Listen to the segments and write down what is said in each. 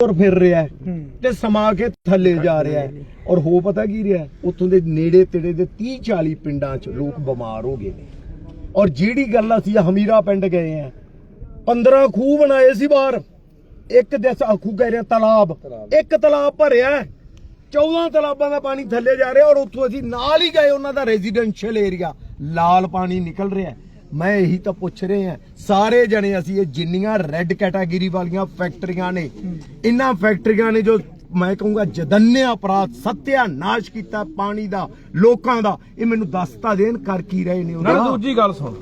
ਤੁਰ ਫਿਰ ਰਿਹਾ ਤੇ ਸਮਾ ਕੇ ਥੱਲੇ ਜਾ ਰਿਹਾ ਔਰ ਹੋ ਪਤਾ ਕੀ ਰਿਹਾ? ਉੱਥੋਂ ਦੇ ਨੇੜੇ ਤੇੜੇ ਦੇ 30 40 ਪਿੰਡਾਂ 'ਚ ਲੋਕ ਬਿਮਾਰ ਹੋ ਗਏ ਨੇ। ਔਰ ਜਿਹੜੀ ਗੱਲ ਅਸੀਂ ਹਮੀਰਾ ਪਿੰਡ ਗਏ ਆ 15 ਖੂਹ ਬਣਾਏ ਸੀ ਬਾਹਰ। ਇੱਕ ਦੇਸ ਆਖੂ ਕਹਿ ਰਿਹਾ ਤਲਾਬ। ਇੱਕ ਤਲਾਬ ਭਰਿਆ ਹੈ। 14 ਤਲਾਬਾਂ ਦਾ ਪਾਣੀ ਥੱਲੇ ਜਾ ਰਿਹਾ ਔਰ ਉੱਥੋਂ ਅਸੀਂ ਨਾਲ ਹੀ ਗਏ ਉਹਨਾਂ ਦਾ ਰੈਜ਼ੀਡੈਂਸ਼ੀਅਲ ਏਰੀਆ ਲਾਲ ਪਾਣੀ ਨਿਕਲ ਰਿਹਾ। ਮੈਂ ਇਹੀ ਤਾਂ ਪੁੱਛ ਰਹੇ ਆ ਸਾਰੇ ਜਣੇ ਅਸੀਂ ਇਹ ਜਿੰਨੀਆਂ ਰੈੱਡ ਕੈਟਾਗਰੀ ਵਾਲੀਆਂ ਫੈਕਟਰੀਆਂ ਨੇ ਇਹਨਾਂ ਫੈਕਟਰੀਆਂ ਨੇ ਜੋ ਮੈਂ ਕਹੂੰਗਾ ਜਦੰਨੇ ਅਪਰਾਧ ਸੱਤਿਆ ਨਾਸ਼ ਕੀਤਾ ਪਾਣੀ ਦਾ ਲੋਕਾਂ ਦਾ ਇਹ ਮੈਨੂੰ ਦੱਸਤਾ ਦੇਣ ਕਰ ਕੀ ਰਹੇ ਨੇ ਉਹਨਾਂ ਦੂਜੀ ਗੱਲ ਸੁਣ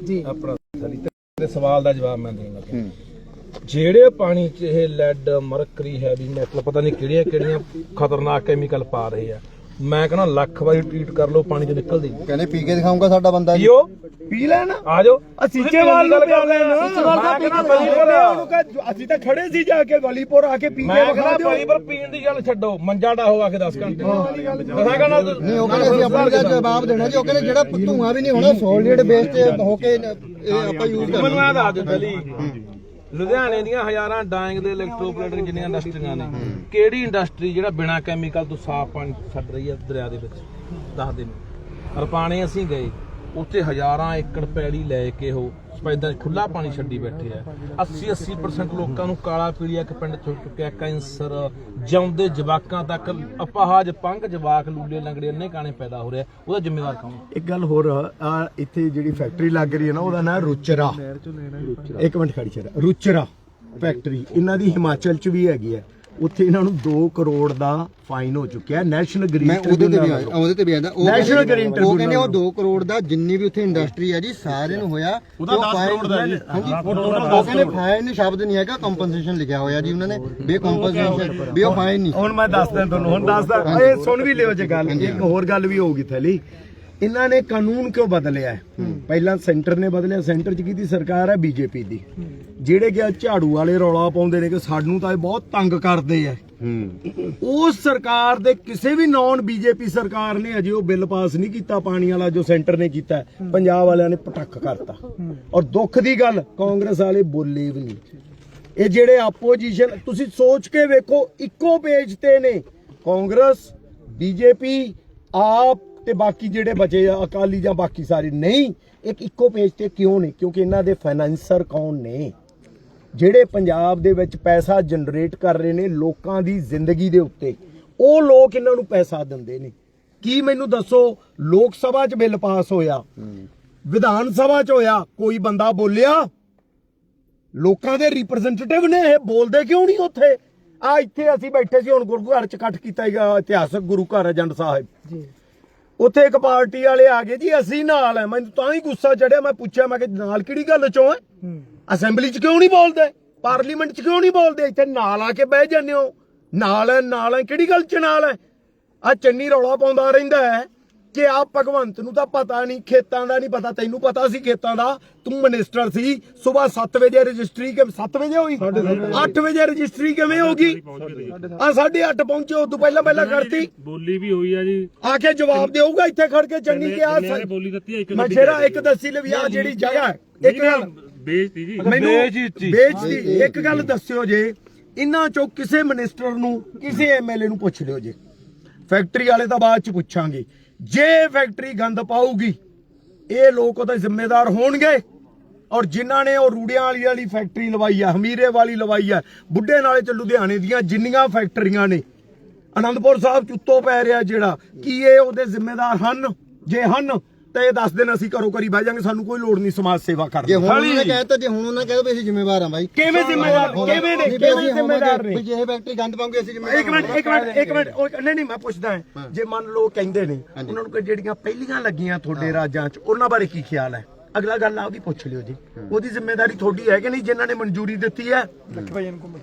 ਤੇਰੇ ਸਵਾਲ ਦਾ ਜਵਾਬ ਮੈਂ ਦੇਣ ਲੱਗਾ। ਜਿਹੜੇ ਪਾਣੀ 'ਚ ਇਹ ਲੈਡ ਮਰਕਰੀ ਹੈਵੀ ਮੈਟਲ ਪਤਾ ਨਹੀਂ ਕਿਹੜੀਆਂ ਕਿਹੜੀਆਂ ਖਤਰਨਾਕ ਕੈਮੀਕਲ ਪਾ ਰਹੇ ਆ ਮੈਂ ਕਹਿੰਦਾ ਲੱਖ ਵਾਰੀ ਟ੍ਰੀਟ ਕਰ ਲਓ ਪਾਣੀ 'ਚ ਨਿਕਲਦੀ। ਕਹਿੰਦੇ ਪੀ ਕੇ ਦਿਖਾਉਂਗਾ ਸਾਡਾ ਬੰਦਾ ਜੀ। ਪੀਓ। ਪੀ ਲੈਣ। ਆ ਜਾਓ। ਅਸੀਚੇਵਾਲ ਨੂੰ ਪਿਆ ਲੈਣ। ਸੀਚੇਵਾਲ ਦਾ ਪੀ ਕੇ ਉਹਨੂੰ ਕਹਿ, ਅਸੀਂ ਤਾਂ ਖੜੇ ਸੀ ਜਾ ਕੇ ਵਲੀਪੁਰ ਆ ਕੇ ਪੀ ਮੈਂ ਕੇ ਵਿਖਾ ਕਹਿੰਦਾ ਦਿਓ। ਪਾਣੀ ਪਰ ਪੀਣ ਦੀ ਗੱਲ ਛੱਡੋ। ਮੰਜਾ ਡਾ ਹੋਆ ਕੇ 10 ਘੰਟੇ। ਦਸਾਂ ਕਹਿੰਦਾ ਨਹੀਂ ਉਹ ਕਹਿੰਦੇ ਅਸੀਂ ਆਪਣਾ ਜਵਾਬ ਦੇਣਾ ਜੀ। ਉਹ ਕਹਿੰਦੇ ਜਿਹੜਾ ਧੂਆਂ ਵੀ ਨਹੀਂ ਹੋਣਾ ਸੋਲਿਡ ਬੇਸ ਤੇ ਹੋ ਕੇ ਇਹ ਆਪਾਂ ਯੂਜ਼ ਮੈਨੂੰ ਕਰਨਾ ਦੱਸ ਦੇ ਦਲੀ ਲੁਧਿਆਣੇ ਦੀਆਂ ਹਜ਼ਾਰਾਂ ਡਾਇੰਗ ਦੇ ਇਲੈਕਟ੍ਰੋਪਲੇਟਰ ਜਿੰਨੀਆਂ ਇੰਡਸਟਰੀਆਂ ਨੇ। ਕਿਹੜੀ ਇੰਡਸਟਰੀ ਜਿਹੜਾ ਬਿਨਾ ਕੈਮੀਕਲ ਤੋਂ ਸਾਫ਼ ਪਾਣੀ ਛੱਡ ਰਹੀ ਹੈ ਦਰਿਆ ਦੇ ਵਿੱਚ? ਦੱਸ ਦੇ ਮੈਨੂੰ। ਰਪਾਣੇ ਅਸੀਂ ਗਏ, ਉੱਥੇ ਹਜ਼ਾਰਾਂ ਏਕੜ ਪੈਲੀ ਲੈ ਕੇ ਉਹ ਸਪੈਦਾਂ 'ਚ ਖੁੱਲਾ ਪਾਣੀ ਛੱਡੀ ਬੈਠੇ ਆ। 80 80% ਲੋਕਾਂ ਨੂੰ ਕਾਲਾ ਪੀਲੀਆ ਇੱਕ ਪਿੰਡ ਚ ਚੁੱਕਿਆ ਕੈਂਸਰ ਜਿਉਂਦੇ ਜਵਾਕਾਂ ਤੱਕ ਅਪਾਹਜ ਪੰਗ ਜਵਾਕ ਲੂਲੇ ਲੰਗੜੇ ਅੰਨੇ ਕਾਣੇ ਪੈਦਾ ਹੋ ਰਿਹਾ ਉਹਦਾ ਜ਼ਿੰਮੇਵਾਰ ਕੌਣ? ਇੱਕ ਗੱਲ ਹੋਰ ਆ ਇੱਥੇ ਜਿਹੜੀ ਫੈਕਟਰੀ ਲੱਗ ਰਹੀ ਹੈ ਨਾ ਉਹਦਾ ਨਾਮ ਰੁਚਰਾ। ਇੱਕ ਮਿੰਟ ਖੜੀ ਚਰਾ ਰੁਚਰਾ ਫੈਕਟਰੀ ਇਹਨਾਂ ਦੀ ਹਿਮਾਚਲ ਚ ਵੀ ਹੈਗੀ ਹੈ। ਉੱਥੇ ਇਹਨਾਂ ਨੂੰ 2 ਕਰੋੜ ਦਾ ਫਾਈਨ ਹੋ ਚੁੱਕਿਆ ਨੈਸ਼ਨਲ ਗ੍ਰੀਨ ਮੈਂ ਉਹਦੇ ਤੇ ਵੀ ਆਇਆ ਉਹਦੇ ਤੇ ਵੀ ਆਇਆ ਉਹ ਕਹਿੰਦੇ- Green ਉਹ ਕਹਿੰਦੇ ਉਹ Tribunal 2 ਕਰੋੜ ਦਾ ਜਿੰਨੀ ਵੀ ਉੱਥੇ ਇੰਡਸਟਰੀ ਹੈ ਜੀ ਸਾਰੇ ਨੂੰ ਹੋਇਆ। ਉਹਦਾ 10 ਕਰੋੜ ਦਾ ਜੀ। ਉਹ ਕਹਿੰਦੇ ਫਾਈਨ ਸ਼ਬਦ ਨਹੀਂ ਹੈਗਾ ਕੰਪਨਸੇਸ਼ਨ ਲਿਖਿਆ ਹੋਇਆ ਜੀ ਉਹਨਾਂ ਨੇ। ਵੀ ਕੰਪਨਸੇਸ਼ਨ ਵੀ ਉਹ ਫਾਈਨ ਨਹੀਂ। ਹੁਣ ਮੈਂ ਦੱਸਦਾ ਤੁਹਾਨੂੰ ਹੁਣ ਦੱਸਦਾ। ਇਹ ਸੁਣ ਵੀ ਲਿਓ ਜੇ ਗੱਲ। ਇੱਕ ਹੋਰ ਗੱਲ ਵੀ ਹੋਊਗੀ ਥਲੀ। ਇਹਨਾਂ ਨੇ ਕਾਨੂੰਨ ਕਿਉਂ ਬਦਲਿਆ ਹੈ? ਪਹਿਲਾਂ ਸੈਂਟਰ ਨੇ ਬਦਲਿਆ ਸੈਂਟਰ 'ਚ ਕਿਹਦੀ ਸਰਕਾਰ ਹੈ ਬੀਜੇਪੀ ਦੀ। ਜਿਹੜੇ ਕਿ ਆਹ ਝਾੜੂ ਵਾਲੇ ਰੌਲਾ ਪਾਉਂਦੇ ਨੇ ਕਿ ਸਾਨੂੰ ਤਾਂ ਇਹ ਬਹੁਤ ਤੰਗ ਕਰਦੇ ਆ। ਉਸ ਸਰਕਾਰ ਦੇ ਕਿਸੇ ਵੀ ਨਾਨ ਬੀਜੇਪੀ ਸਰਕਾਰ ਨੇ ਅਜੇ ਉਹ ਬਿੱਲ ਪਾਸ ਨਹੀਂ ਕੀਤਾ ਪਾਣੀ ਵਾਲਾ ਜੋ ਸੈਂਟਰ ਨੇ ਕੀਤਾ ਹੈ। ਪੰਜਾਬ ਵਾਲਿਆਂ ਨੇ ਪਟੱਕ ਕਰਤਾ। ਔਰ ਦੁੱਖ ਦੀ ਗੱਲ ਕਾਂਗਰਸ ਵਾਲੇ ਬੋਲੇ ਵੀ ਨਹੀਂ। ਇਹ ਜਿਹੜੇ ਆਪੋਜੀਸ਼ਨ ਤੁਸੀਂ ਸੋਚ ਕੇ ਵੇਖੋ ਇੱਕੋ ਪੇਜ ਤੇ ਨੇ। ਕਾਂਗਰਸ ਬੀਜੇਪੀ ਆਪ ਤੇ ਬਾਕੀ ਜਿਹੜੇ ਬਚੇ ਆ, ਅਕਾਲੀ ਜਾਂ ਬਾਕੀ ਸਾਰੇ, ਨਹੀਂ, ਇੱਕ ਇੱਕੋ ਪੇਜ ਤੇ ਕਿਉਂ ਨੇ ਕਿਉਂਕਿ ਇਹਨਾਂ ਦੇ ਫਾਈਨੈਂਸਰ ਕੌਣ ਨੇ? ਜਿਹੜੇ ਪੰਜਾਬ ਦੇ ਵਿੱਚ ਪੈਸਾ ਜਨਰੇਟ ਕਰ ਰਹੇ ਨੇ ਲੋਕਾਂ ਦੀ ਜ਼ਿੰਦਗੀ ਦੇ ਉੱਤੇ, ਉਹ ਲੋਕ ਇਹਨਾਂ ਨੂੰ ਪੈਸਾ ਦਿੰਦੇ ਨੇ। ਕੀ ਮੈਨੂੰ ਦੱਸੋ, ਲੋਕ ਸਭਾ 'ਚ ਬਿੱਲ ਪਾਸ ਹੋਇਆ, ਵਿਧਾਨ ਸਭਾ 'ਚ ਹੋਇਆ, ਕੋਈ ਬੰਦਾ ਬੋਲਿਆ? ਲੋਕਾਂ ਦੇ ਰਿਪਰੈਜ਼ੈਂਟੇਟਿਵ ਨੇ ਇਹ, ਬੋਲਦੇ ਕਿਉਂ ਨਹੀਂ ਉੱਥੇ? ਆ ਇੱਥੇ ਅਸੀਂ ਬੈਠੇ ਸੀ, ਹੁਣ ਗੁਰੂ ਘਰ 'ਚ ਇਕੱਠ ਕੀਤਾ ਇਤਿਹਾਸਕ ਗੁਰੂ ਘਰ ਹੈ ਜੰਡ ਸਾਹਿਬ। ਜੀ। ਉੱਥੇ ਇੱਕ ਪਾਰਟੀ ਵਾਲੇ ਆ ਗਏ ਜੀ ਅਸੀਂ ਨਾਲ ਹੈ ਮੈਨੂੰ ਤਾਂ ਹੀ ਗੁੱਸਾ ਚੜਿਆ ਮੈਂ ਪੁੱਛਿਆ ਮੈਂ ਕਿ ਨਾਲ ਕਿਹੜੀ ਗੱਲ ਚੋਂ ਹੈ। ਅਸੈਂਬਲੀ 'ਚ ਕਿਉਂ ਨਹੀਂ ਬੋਲਦੇ? ਪਾਰਲੀਮੈਂਟ 'ਚ ਕਿਉਂ ਨਹੀਂ ਬੋਲਦੇ? ਇੱਥੇ ਨਾਲ ਆ ਕੇ ਬਹਿ ਜਾਂਦੇ ਹੋ। ਨਾਲ ਹੈ ਨਾਲ ਹੈ ਕਿਹੜੀ ਗੱਲ 'ਚ ਨਾਲ ਹੈ ਆ ਚੰਨੀ ਰੌਲਾ ਪਾਉਂਦਾ ਰਹਿੰਦਾ ਹੈ। ਕਿ ਆ ਭਗਵੰਤ ਨੂੰ ਤਾਂ ਪਤਾ ਨਹੀਂ ਖੇਤਾਂ ਦਾ ਨਹੀਂ ਪਤਾ ਤੈਨੂੰ ਪਤਾ ਸੀ ਖੇਤਾਂ ਦਾ? ਤੂੰ ਮਿਨਿਸਟਰ ਸੀ ਸਵੇਰ 7 ਵਜੇ ਰਜਿਸਟਰੀ ਕਿ 7 ਵਜੇ ਹੋਈ? 8 ਵਜੇ। ਰਜਿਸਟਰੀ ਕਿਵੇਂ ਹੋਗੀ ਆ 8:30 ਪਹੁੰਚੇ ਉਦੋਂ ਪਹਿਲਾਂ ਪਹਿਲਾਂ ਕਰਤੀ। ਬੋਲੀ ਵੀ ਹੋਈ ਆ ਜੀ। ਆ ਕੇ ਜਵਾਬ ਦੇਊਗਾ ਇੱਥੇ ਖੜ ਕੇ ਚੰਨੀ ਕਿ ਆ ਕਿੰਨੇ ਨੇ ਬੋਲੀ ਦਿੱਤੀ ਆ ਇੱਕ ਮੈਂ ਜਿਹੜਾ ਇੱਕ ਦੱਸੀ ਲਵੀ ਆ ਜਿਹੜੀ ਜਗ੍ਹਾ ਹੈ, ਇੱਕ ਗੱਲ। ਬੇਇੱਜ਼ਤੀ ਜੀ। ਮੈਨੂੰ ਬੇਇੱਜ਼ਤੀ। ਬੇਇੱਜ਼ਤੀ ਇੱਕ ਗੱਲ ਦੱਸਿਓ ਜੇ ਇਹਨਾਂ ਚੋਂ ਕਿਸੇ ਮਿਨਿਸਟਰ ਨੂੰ ਕਿਸੇ ਐਮਐਲਏ ਨੂੰ ਪੁੱਛ ਲਿਓ ਜੇ। ਫੈਕਟਰੀ ਵਾਲੇ ਤਾਂ ਬਾਅਦ ਚ ਪੁੱਛਾਂਗੇ। ਜੇ ਫੈਕਟਰੀ ਗੰਦ ਪਾਊਗੀ, ਇਹ ਲੋਕ ਉਹਦੇ ਜ਼ਿੰਮੇਦਾਰ ਹੋਣਗੇ। ਔਰ ਜਿਨ੍ਹਾਂ ਨੇ ਉਹ ਰੂੜਿਆਂ ਵਾਲੀ ਵਾਲੀ ਫੈਕਟਰੀ ਲਵਾਈ ਆ, ਹਮੀਰੇ ਵਾਲੀ ਲਵਾਈ ਆ, ਬੁੱਢੇ ਨਾਲੇ ਚ ਲੁਧਿਆਣੇ ਦੀਆਂ ਜਿੰਨੀਆਂ ਫੈਕਟਰੀਆਂ ਨੇ, ਅਨੰਦਪੁਰ ਸਾਹਿਬ ਚੁੱਤੋ ਪੈ ਰਿਹਾ ਜਿਹੜਾ, ਕੀ ਇਹ ਉਹਦੇ ਜ਼ਿੰਮੇਦਾਰ ਹਨ? ਜੇ ਹਨ ਤਾਂ ਇਹ ਦੱਸ ਦੇਣ ਅਸੀਂ ਕਰੋ ਕਰੀ ਬਹਿ ਜਾਾਂਗੇ ਸਾਨੂੰ ਕੋਈ ਲੋੜ ਨਹੀਂ ਸਮਾਜ ਸੇਵਾ ਕਰਨ ਜੇ ਦੀ ਹੁਣ ਉਹਨਾਂ ਨੇ ਕਹਿਤਾ ਜੇ ਹੁਣ ਉਹਨਾਂ ਨੇ ਕਹਿਤਾ ਵੀ ਅਸੀਂ ਜ਼ਿੰਮੇਵਾਰ ਹਾਂ ਬਾਈ। ਕਿਵੇਂ ਜ਼ਿੰਮੇਦਾਰ ਕਿਵੇਂ ਨੇ? ਕਿਵੇਂ ਜ਼ਿੰਮੇਦਾਰ ਨੇ? ਵੀ ਜੇ ਇਹ ਫੈਕਟਰੀ ਗੰਦ ਪਾਉਂਗੇ ਅਸੀਂ ਜ਼ਿੰਮੇਵਾਰ ਇੱਕ ਮਿੰਟ ਇੱਕ ਮਿੰਟ ਇੱਕ ਮਿੰਟ। ਉਹ- ਨਹੀਂ ਨਹੀਂ ਮੈਂ ਪੁੱਛਦਾ ਹਾਂ। ਜੇ ਮੰਨ ਲਓ ਕਹਿੰਦੇ ਨੇ ਉਹਨਾਂ ਨੂੰ ਕਿ ਜਿਹੜੀਆਂ ਪਹਿਲੀਆਂ ਲੱਗੀਆਂ ਤੁਹਾਡੇ ਰਾਜਾਂ 'ਚ ਉਹਨਾਂ ਬਾਰੇ ਕੀ ਖਿਆਲ ਹੈ? ਅਗਲਾ ਗੱਲ ਆ ਉਹਦੀ ਪੁੱਛ ਲਿਓ ਜੀ। ਉਹਦੀ ਜ਼ਿੰਮੇਵਾਰੀ ਤੁਹਾਡੀ ਹੈ ਕਿ ਨਹੀਂ? ਜਿਨ੍ਹਾਂ ਨੇ ਮਨਜ਼ੂਰੀ ਦਿੱਤੀ ਹੈ।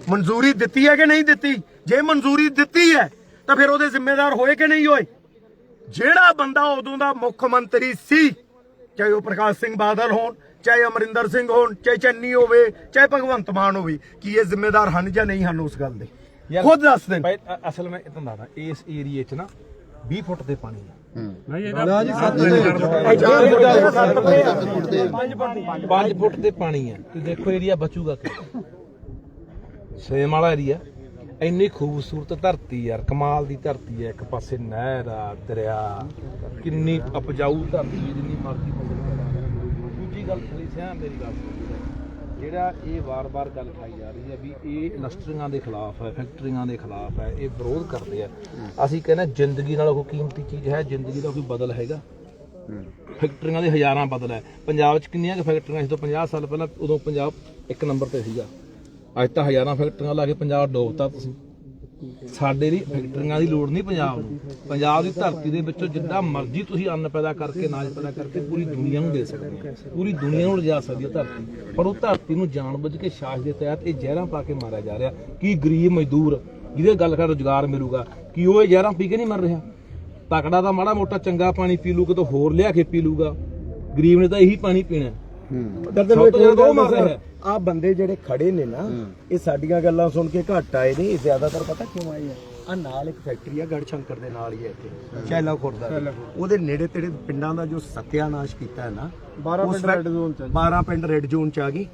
ਮਨਜ਼ੂਰੀ ਦਿੱਤੀ ਹੈ ਕਿ ਨਹੀਂ ਦਿੱਤੀ? ਜੇ ਮਨਜ਼ੂਰੀ ਦਿੱਤੀ ਹੈ ਤਾਂ ਫਿਰ ਉਹਦੇ ਜ਼ਿੰਮੇਦਾਰ ਹੋਏ ਕਿ ਨਹੀਂ ਹੋਏ? ਜਿਹੜਾ ਬੰਦਾ ਉਦੋਂ ਦਾ ਮੁੱਖ ਮੰਤਰੀ ਸੀ ਚਾਹੇ ਉਹ ਪ੍ਰਕਾਸ਼ ਸਿੰਘ ਬਾਦਲ ਹੋਣ ਚਾਹੇ ਅਮਰਿੰਦਰ ਸਿੰਘ ਹੋਣ ਚਾਹੇ ਚੰਨੀ ਹੋਵੇ ਚਾਹੇ ਭਗਵੰਤ ਮਾਨ ਹੋਵੇ ਕੀ ਇਹ ਜ਼ਿੰਮੇਦਾਰ ਹਨ ਜਾਂ ਨਹੀਂ ਹਨ ਉਸ ਗੱਲ ਦੇ? ਖੁਦ ਦੱਸ ਦੇਣ। ਅਸਲ ਮੈਂ ਇਤਾਂ ਦੱਸਦਾ ਇਸ ਏਰੀਏ 'ਚ ਨਾ 20 ਫੁੱਟ ਦੇ ਪਾਣੀ ਆ। ਨਹੀਂ ਇਹਦਾ ਜੀ ਸੱਤ 5 ਫੁੱਟ ਦੇ ਪਾਣੀ ਆ। ਤੇ ਦੇਖੋ ਏਰੀਆ ਬਚੂਗਾ ਕਿ ਸੇਮ ਵਾਲਾ ਏਰੀਆ। ਇੰਨੀ ਖੂਬਸੂਰਤ ਧਰਤੀ ਯਾਰ ਕਮਾਲ ਦੀ ਧਰਤੀ ਹੈ ਇੱਕ ਪਾਸੇ ਨਹਿਰ ਆ ਦਰਿਆ ਕਿੰਨੀ ਉਪਜਾਊ ਧਰਤੀ ਹੈ, ਜਿੰਨੀ ਮਰਜ਼ੀ ਫਸਲ ਦੂਜੀ ਗੱਲ ਥਲੀ ਸਿਆ ਮੇਰੀ ਗੱਲ ਜਿਹੜਾ ਇਹ ਵਾਰ-ਵਾਰ ਗੱਲ ਖਾਈ ਜਾ ਰਹੀ ਹੈ ਵੀ ਇਹ ਇੰਡਸਟਰੀਆਂ ਦੇ ਖਿਲਾਫ ਹੈ ਫੈਕਟਰੀਆਂ ਦੇ ਖਿਲਾਫ ਹੈ ਇਹ ਵਿਰੋਧ ਕਰਦੇ ਆ। ਅਸੀਂ ਕਹਿੰਦੇ ਜ਼ਿੰਦਗੀ ਨਾਲ ਕੋਈ ਕੀਮਤੀ ਚੀਜ਼ ਹੈ ਜ਼ਿੰਦਗੀ ਦਾ ਕੋਈ ਬਦਲ ਹੈਗਾ। ਫੈਕਟਰੀਆਂ ਦੇ ਹਜ਼ਾਰਾਂ ਬਦਲ ਹੈ। ਪੰਜਾਬ 'ਚ ਕਿੰਨੀਆਂ ਕੁ ਫੈਕਟਰੀਆਂ ਸੀ ਤੋਂ 50 ਸਾਲ ਪਹਿਲਾਂ ਉਦੋਂ ਪੰਜਾਬ ਇੱਕ ਨੰਬਰ ਤੇ ਸੀਗਾ। ਅੱਜ ਤਾਂ ਹਜ਼ਾਰਾਂ ਫੈਕਟਰੀਆਂ ਲਾ ਕੇ ਪੰਜਾਬ ਡੋਬਤਾ ਤੁਸੀਂ। ਸਾਡੇ ਲਈ ਫੈਕਟਰੀਆਂ ਦੀ ਲੋੜ ਨਹੀਂ ਪੰਜਾਬ ਨੂੰ। ਪੰਜਾਬ ਦੀ ਧਰਤੀ ਦੇ ਵਿੱਚੋਂ ਜਿੱਦਾਂ ਮਰਜ਼ੀ ਤੁਸੀਂ ਅੰਨ ਪੈਦਾ ਕਰਕੇ ਅਨਾਜ ਪੈਦਾ ਕਰਕੇ ਪੂਰੀ ਦੁਨੀਆ ਨੂੰ ਦੇ ਸਕਦੇ ਹੋ। ਪੂਰੀ ਦੁਨੀਆ ਨੂੰ ਲਿਜਾ ਸਕਦੀ ਹੈ ਧਰਤੀ। ਪਰ ਉਹ ਧਰਤੀ ਨੂੰ ਜਾਣਬੁੱਝ ਕੇ ਸ਼ਾਸ ਦੇ ਤਹਿਤ ਇਹ ਜ਼ਹਿਰਾਂ ਪਾ ਕੇ ਮਾਰਿਆ ਜਾ ਰਿਹਾ। ਕੀ ਗਰੀਬ ਮਜ਼ਦੂਰ ਜਿਹਦੇ ਗੱਲ ਕਰ ਰੋਜ਼ਗਾਰ ਮਿਲੂਗਾ ਕੀ ਉਹ ਇਹ ਜ਼ਹਿਰਾਂ ਪੀ ਕੇ ਨਹੀਂ ਮਰ ਰਿਹਾ? ਤਕੜਾ ਤਾਂ ਮਾੜਾ ਮੋਟਾ ਚੰਗਾ ਪਾਣੀ ਪੀ ਲੂ ਕਿਤੋਂ ਹੋਰ ਲਿਆ ਕੇ ਪੀ ਲੂਗਾ। ਗਰੀਬ ਨੇ ਤਾਂ ਇਹੀ ਪਾਣੀ ਪੀਣਾ। ਹੈ। ਤੋਂ ਜ਼ਿਆਦਾ ਉਹ ਮਰ ਰਿਹਾ। ਆ ਬੰਦੇ ਜਿਹੜੇ ਖੜੇ ਨੇ ਨਾ ਇਹ ਸਾਡੀਆਂ ਗੱਲਾਂ ਸੁਣ ਕੇ ਘੱਟ ਆਏ ਨੇ ਇਹ ਜ਼ਿਆਦਾਤਰ ਪਤਾ ਕਿਉਂ ਆਏ ਆ? ਆ ਨਾਲ ਇੱਕ ਫੈਕਟਰੀ ਆ ਗੜ ਸ਼ੰਕਰ ਦੇ ਨਾਲ ਹੀ ਹੈ ਇੱਥੇ ਚੈਲਾ ਖੁਰਦਾ। ਉਹਦੇ ਨੇੜੇ ਤੇੜੇ ਪਿੰਡਾਂ ਦਾ ਜੋ ਸਤਿਆਨਾਸ਼ ਕੀਤਾ ਹੈ ਨਾ 12 ਪਿੰਡ ਰੈੱਡ ਜ਼ੋਨ ਚ 12 ਪਿੰਡ ਰੈੱਡ ਜ਼ੋਨ ਚ ਆ ਗਈ।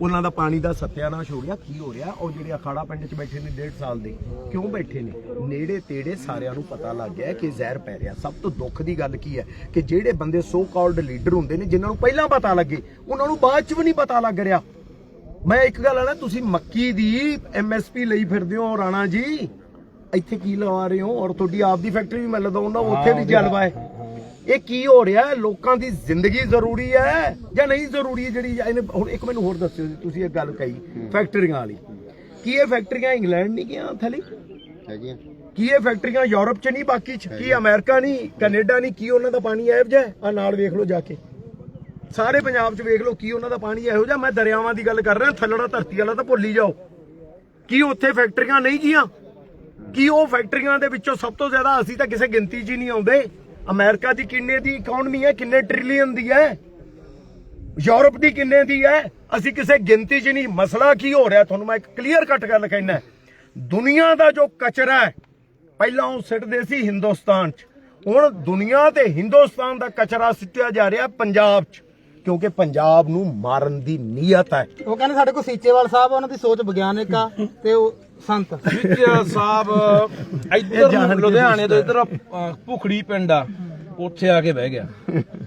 ਉਹਨਾਂ ਦਾ ਪਾਣੀ ਦਾ ਸਤਿਆਨਾਸ਼ ਹੋ ਗਿਆ। ਕੀ ਹੋ ਰਿਹਾ? ਉਹ ਜਿਹੜੇ ਅਖਾੜਾ ਪਿੰਡ ਚ ਬੈਠੇ ਨੇ 1.5 ਸਾਲ ਦੇ ਕਿਉਂ ਬੈਠੇ ਨੇ? ਨੇੜੇ ਤੇੜੇ ਸਾਰਿਆਂ ਨੂੰ ਪਤਾ ਲੱਗ ਗਿਆ ਕਿ ਜ਼ਹਿਰ ਪੈ ਰਿਹਾ। ਸਭ ਤੋਂ ਦੁੱਖ ਦੀ ਗੱਲ ਕੀ ਹੈ? ਕਿ ਜਿਹੜੇ ਬੰਦੇ ਸੋ ਕਾਲਡ ਲੀਡਰ ਹੁੰਦੇ ਨੇ ਜਿਨ੍ਹਾਂ ਨੂੰ ਪਹਿਲਾਂ ਪਤਾ ਲੱਗੇ ਉਹਨਾਂ ਨੂੰ ਬਾਅਦ ਚ ਵੀ ਨਹੀਂ ਪਤਾ ਲੱਗ ਰਿਹਾ। ਮੈਂ ਇੱਕ ਗੱਲ ਆ ਨਾ ਤੁਸੀਂ ਮੱਕੀ ਦੀ ਐਮਐਸਪੀ ਲਈ ਫਿਰਦੇ ਹੋ ਰਾਣਾ ਜੀ। ਇੱਥੇ ਕੀ ਲਵਾ ਰਹੇ ਹੋ? ਔਰ ਤੁਹਾਡੀ ਆਪ ਦੀ ਫੈਕਟਰੀ ਵੀ ਮੈਂ ਲਦਾਉਂਦਾ ਉੱਥੇ ਵੀ ਜਲਵਾ ਹੈ। ਇਹ ਕੀ ਹੋ ਰਿਹਾ ਲੋਕਾਂ ਦੀ ਜ਼ਿੰਦਗੀ ਜ਼ਰੂਰੀ ਹੈ ਜਾਂ ਨਹੀਂ ਜ਼ਰੂਰੀ ਜਿਹੜੀ ਇਹਨੇ ਹੁਣ ਇੱਕ ਮੈਨੂੰ ਹੋਰ ਦੱਸਿਓ ਤੁਸੀਂ ਇਹ ਗੱਲ ਕਹੀ ਫੈਕਟਰੀਆਂ ਵਾਲੀ। ਕੀ ਇਹ ਫੈਕਟਰੀਆਂ ਇੰਗਲੈਂਡ ਨਹੀਂ ਗਿਆ ਥਲੀ ਹੈਗੀਆਂ। ਕੀ ਇਹ ਫੈਕਟਰੀਆਂ ਯੂਰਪ ਚ ਨਹੀਂ ਬਾਕੀ ਚ? ਕੀ ਅਮਰੀਕਾ ਨਹੀਂ ਕੈਨੇਡਾ ਨਹੀਂ ਕੀ ਉਹਨਾਂ ਦਾ ਪਾਣੀ ਇਹੋ ਜਿਹਾ ਆ ਨਾਲ ਵੇਖ ਲਓ ਜਾ ਕੇ। ਸਾਰੇ ਪੰਜਾਬ ਚ ਵੇਖ ਲਓ ਕੀ ਉਹਨਾਂ ਦਾ ਪਾਣੀ ਇਹੋ ਜਿਹਾ, ਮੈਂ ਦਰਿਆਵਾਂ ਦੀ ਗੱਲ ਕਰ ਰਿਹਾ, ਥੱਲੜਾ ਧਰਤੀ ਵਾਲਾ ਤਾਂ ਭੁੱਲੀ ਜਾਓ। ਕੀ ਉੱਥੇ ਫੈਕਟਰੀਆਂ ਨਹੀਂ ਜੀਆਂ ਕੀ ਉਹ ਫੈਕਟਰੀਆਂ ਦੇ ਵਿੱਚੋਂ ਸਭ ਤੋਂ ਜ਼ਿਆਦਾ ਅਸੀਂ ਤਾਂ ਕਿਸੇ ਗਿਣਤੀ 'ਚ ਹੀ ਨਹੀਂ ਆਉਂਦੇ? ਅਮਰੀਕਾ ਦੀ ਕਿੰਨੇ ਦੀ ਇਕਨੋਮੀ ਹੈ, ਕਿੰਨੇ ਟ੍ਰਿਲੀਅਨ ਦੀ ਹੈ? ਯੂਰਪ ਦੀ ਕਿੰਨੇ ਦੀ ਹੈ? ਅਸੀਂ ਕਿਸੇ ਗਿਣਤੀ 'ਚ ਨਹੀਂ। ਮਸਲਾ ਕੀ ਹੋ ਰਿਹਾ? ਤੁਹਾਨੂੰ ਮੈਂ ਇੱਕ ਕਲੀਅਰ ਕੱਟ ਗੱਲ ਕਹਿਣਾ ਦੁਨੀਆ ਦਾ ਜੋ ਕਚਰਾ ਹੈ, ਪਹਿਲਾਂ ਉਹ ਸਿੱਟਦੇ ਸੀ ਹਿੰਦੁਸਤਾਨ 'ਚ। ਹੁਣ ਦੁਨੀਆ ਤੇ ਹਿੰਦੁਸਤਾਨ ਦਾ ਕਚਰਾ ਸਿੱਟਿਆ ਜਾ ਰਿਹਾ ਪੰਜਾਬ 'ਚ। ਕਿਉਂਕਿ ਪੰਜਾਬ ਨੂੰ ਮਾਰਨ ਦੀ ਨੀਅਤ ਹੈ। ਉਹ ਕਹਿੰਦੇ ਸਾਡੇ ਕੋਲ ਸੀਚੇਵਾਲ ਸਾਹਿਬ ਆ, ਉਹਨਾਂ ਦੀ ਸੋਚ ਵਿਗਿਆਨਿਕ ਆ ਤੇ ਉਹ ਸੰਤ। ਵਿਜੇ ਸਾਹਿਬ ਇੱਧਰ ਨੂੰ ਲੁਧਿਆਣੇ ਤੋਂ ਇੱਧਰ ਭੁਖੜੀ ਪਿੰਡ ਆ ਉੱਥੇ ਆ ਕੇ ਬਹਿ ਗਿਆ।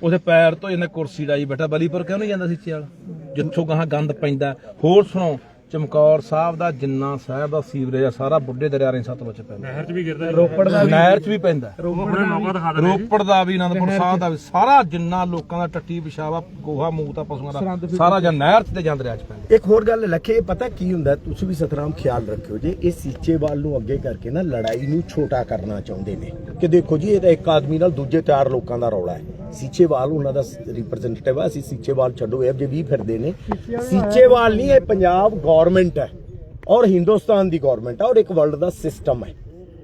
ਉਹਦੇ ਪੈਰ ਤੋਂ ਇਹਨੇ ਕੁਰਸੀ ਡਾਈ ਬੈਠਾ ਬਲੀਪੁਰ ਕਿਉਂ ਨਹੀਂ ਜਾਂਦਾ ਸੀਚੇ ਵਾਲਾ ਜਿੱਥੋਂ ਗਾਹਾਂ ਗੰਦ ਪੈਂਦਾ। ਹੋਰ ਸੁਣੋ ਚਮਕੌਰ ਸਾਹਿਬ ਦਾ ਜਿੰਨਾ ਸਾਹਿਬ ਦਾ ਸੀਵਰੇਜ ਆ ਸਾਰਾ ਬੁੱਢੇ ਦਰਿਆ ਦੇ ਸੱਤ ਵਿੱਚ ਪੈਂਦਾ। ਨਹਿਰ ਚ ਵੀ ਗਿਰਦਾ ਰੋਪੜ ਦਾ ਨਹਿਰ 'ਚ ਵੀ ਪੈਂਦਾ। ਉਹ ਹੁਣੇ ਮੌਕਾ ਦਿਖਾ ਦਿੰਦੇ ਰੋਪੜ ਦਾ ਵੀ ਆਨੰਦਪੁਰ ਸਾਹਿਬ ਦਾ ਵੀ ਸਾਰਾ ਜਿੰਨਾ ਲੋਕਾਂ ਦਾ ਟੱਟੀ ਪਿਸ਼ਾਵਾ ਗੋਹਾ ਮੂਤ ਆ ਪਸ਼ੂਆਂ ਦਾ ਸਾਰਾ ਜਾਂ ਨਹਿਰ 'ਚ ਤੇ ਜਾਂ ਦਰਿਆ 'ਚ ਪੈਂਦਾ। ਇੱਕ ਹੋਰ ਗੱਲ ਲੱਖੇ ਪਤਾ ਕੀ ਹੁੰਦਾ? ਤੁਸੀਂ ਵੀ ਸਤਰਾਮ ਖਿਆਲ ਰੱਖਿਓ ਜੇ ਇਹ ਸੀਚੇਵਾਲ ਨੂੰ ਅੱਗੇ ਕਰਕੇ ਨਾ ਲੜਾਈ ਨੂੰ ਛੋਟਾ ਕਰਨਾ ਚਾਹੁੰਦੇ ਨੇ। ਕਿ ਦੇਖੋ ਜੀ ਇਹ ਤਾਂ ਇੱਕ ਆਦਮੀ ਨਾਲ ਦੂਜੇ ਚਾਰ ਲੋਕਾਂ ਦਾ ਰੌਲਾ ਹੈ। ਸੀਚੇਵਾਲ ਉਹਨਾਂ ਦਾ ਰਿਪਰੈਜ਼ੈਂਟੇਟਿਵ ਆ ਅਸੀਂ ਸੀਚੇਵਾਲ ਛੱਡੋ ਇਹ ਜੇ ਵੀ ਫਿਰਦੇ ਨੇ। ਸੀਚੇਵਾਲ ਨਹੀਂ ਇਹ ਪੰਜਾਬ ਗਵਰਨਮੈਂਟ ਹੈ ਔਰ ਹਿੰਦੁਸਤਾਨ ਦੀ ਗਵਰਨਮੈਂਟ ਹੈ ਔਰ ਇੱਕ ਵਰਲਡ ਦਾ ਸਿਸਟਮ ਹੈ।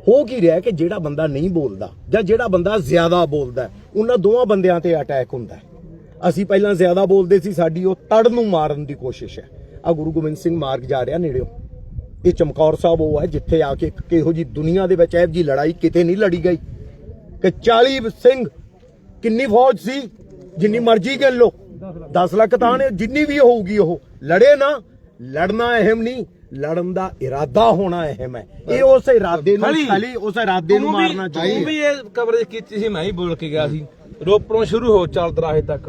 ਹੋ ਕੀ ਰਿਹਾ ਕਿ ਜਿਹੜਾ ਬੰਦਾ ਨਹੀਂ ਬੋਲਦਾ ਜਾਂ ਜਿਹੜਾ ਬੰਦਾ ਜ਼ਿਆਦਾ ਬੋਲਦਾ ਉਹਨਾਂ ਦੋਵਾਂ ਬੰਦਿਆਂ ਤੇ ਅਟੈਕ ਹੁੰਦਾ ਅਸੀਂ ਪਹਿਲਾਂ ਜ਼ਿਆਦਾ ਬੋਲਦੇ ਸੀ, ਸਾਡੀ ਉਹ ਤੜ ਨੂੰ ਮਾਰਨ ਦੀ ਕੋਸ਼ਿਸ਼ ਹੈ। ਆ ਗੁਰੂ ਗੋਬਿੰਦ ਸਿੰਘ ਮਾਰਗ ਜਾ ਰਿਹਾ ਨੇੜਿਓ। ਇਹ ਚਮਕੌਰ ਸਾਹਿਬ ਉਹ ਹੈ ਜਿੱਥੇ ਆ ਕੇ ਇੱਕ ਕਿਹੋ ਜੀ ਦੁਨੀਆ ਦੇ ਵਿੱਚ ਇਹ ਜੀ ਲੜਾਈ ਕਿਤੇ ਨਹੀਂ ਲੜੀ ਗਈ। ਕਿ 40 ਸਿੰਘ ਕਿੰਨੀ ਫੌਜ ਸੀ, ਜਿੰਨੀ ਮਰਜ਼ੀ ਗਿਣ ਲਓ 10 ਲੱਖ ਤਾਂ ਨੇ, ਜਿੰਨੀ ਵੀ ਹੋਊਗੀ ਉਹ, ਲੜੇ ਨਾ। ਲੜਨਾ ਅਹਿਮ ਨਹੀਂ ਲੜਨ ਦਾ ਇਰਾਦਾ ਹੋਣਾ ਅਹਿਮ ਹੈ। ਇਹ ਉਸ ਇਰਾਦੇ ਨੂੰ ਖਾਲੀ- ਖਾਲੀ ਉਸ ਇਰਾਦੇ ਨੂੰ ਤੂੰ ਮਾਰਨਾ ਤੂੰ ਚਾਹੀਦਾ ਵੀ ਇਹ ਕਵਰੇਜ ਕੀਤੀ ਸੀ ਮੈਂ ਹੀ ਬੋਲ ਕੇ ਗਿਆ ਸੀ। ਰੋਪੜੋਂ ਸ਼ੁਰੂ ਹੋ ਚੱਲ ਦਰਾਹੇ ਤੱਕ।